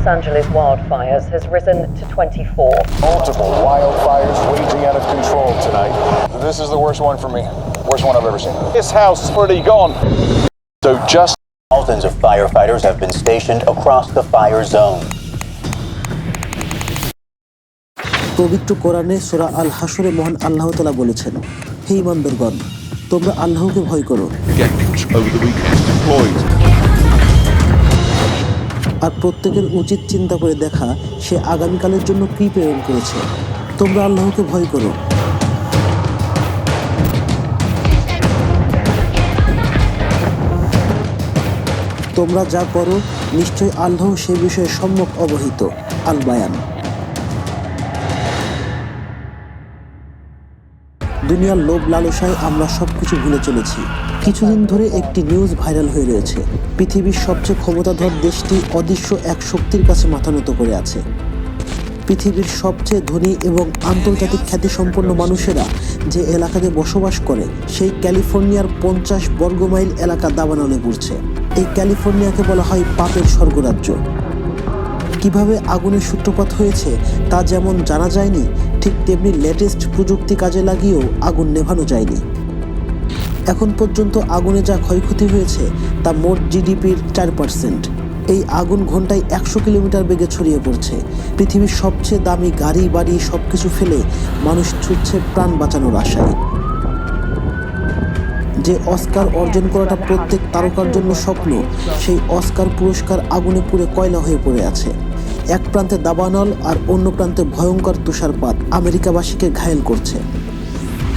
Los Angeles wildfires has risen to 24. Multiple wildfires raging out of control tonight. This is the worst one for me. Worst one I've ever seen. This house is already gone. So just Thousands of firefighters have been stationed across the fire zone. পবিত্র কোরআনে সোরা আল হাসরে মহান আল্লাহ তালা বলেছেন হে ইমানদারগণ তোমরা আল্লাহকে ভয় করো আর প্রত্যেকের উচিত চিন্তা করে দেখা সে আগামীকালের জন্য কি প্রেরণ করেছে। তোমরা আল্লাহকে ভয় করো। তোমরা যা করো, নিশ্চয় আল্লাহ সে বিষয়ে সম্যক অবহিত। আল বায়ান দুনিয়ার লোভ লালসায় আমরা সবকিছু ভুলে চলেছি। কিছুদিন ধরে একটি নিউজ ভাইরাল হয়ে রয়েছে। পৃথিবীর সবচেয়ে ক্ষমতাধর দেশটি অদৃশ্য এক শক্তির কাছে মাথা নত করে আছে। পৃথিবীর সবচেয়ে ধনী এবং আন্তর্জাতিক খ্যাতিসম্পন্ন মানুষেরা যে এলাকাতে বসবাস করে, সেই ক্যালিফোর্নিয়ার পঞ্চাশ বর্গমাইল এলাকা দাবানলে পড়ছে। এই ক্যালিফোর্নিয়াকে বলা হয় পাপের স্বর্গরাজ্য। কীভাবে আগুনের সূত্রপাত হয়েছে তা যেমন জানা যায়নি, ঠিক তেমনি লেটেস্ট প্রযুক্তি কাজে লাগিয়েও আগুন নেভানো যায়নি। এখন পর্যন্ত আগুনে যা ক্ষয়ক্ষতি হয়েছে, তা মোট জিডিপির চার পার্সেন্ট। এই আগুন ঘন্টায় একশো কিলোমিটার বেগে ছড়িয়ে পড়ছে। পৃথিবীর সবচেয়ে দামি গাড়ি, বাড়ি সব কিছু ফেলে মানুষ ছুটছে প্রাণ বাঁচানোর আশায়। যে অস্কার অর্জন করাটা প্রত্যেক তারকার জন্য স্বপ্ন, সেই অস্কার পুরস্কার আগুনে পুড়ে কয়লা হয়ে পড়ে আছে। এক প্রান্তে দাবানল আর অন্য প্রান্তে ভয়ঙ্কর তুষারপাত আমেরিকাবাসীকে ঘায়েল করছে।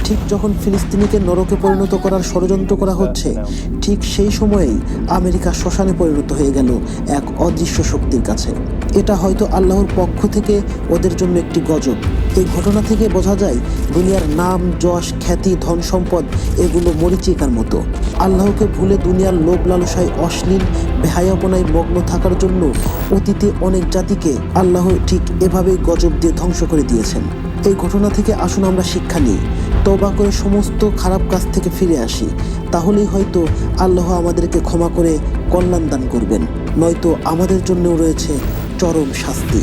ঠিক যখন ফিলিস্তিনিকে নরকে পরিণত করার ষড়যন্ত্র করা হচ্ছে, ঠিক সেই সময়েই আমেরিকা শ্মশানে পরিণত হয়ে গেল এক অদৃশ্য শক্তির কাছে। এটা হয়তো আল্লাহর পক্ষ থেকে ওদের জন্য একটি গজব। এই ঘটনা থেকে বোঝা যায়, দুনিয়ার নাম, যশ, খ্যাতি, ধন সম্পদ এগুলো মরিচিকার মতো। আল্লাহকে ভুলে দুনিয়ার লোভ লালসায় অশ্লীল, বেহায়াপনায় মগ্ন থাকার জন্য অতীতে অনেক জাতিকে আল্লাহ ঠিক এভাবেই গজব দিয়ে ধ্বংস করে দিয়েছেন। এই ঘটনা থেকে আসুন আমরা শিক্ষা নিই তবা করে সমস্ত খারাপ কাজ থেকে ফিরে আসি, তাহলেই হয়তো আল্লাহ আমাদেরকে ক্ষমা করে কল্যাণ দান করবেন, নয়তো আমাদের জন্যও রয়েছে চরম শাস্তি।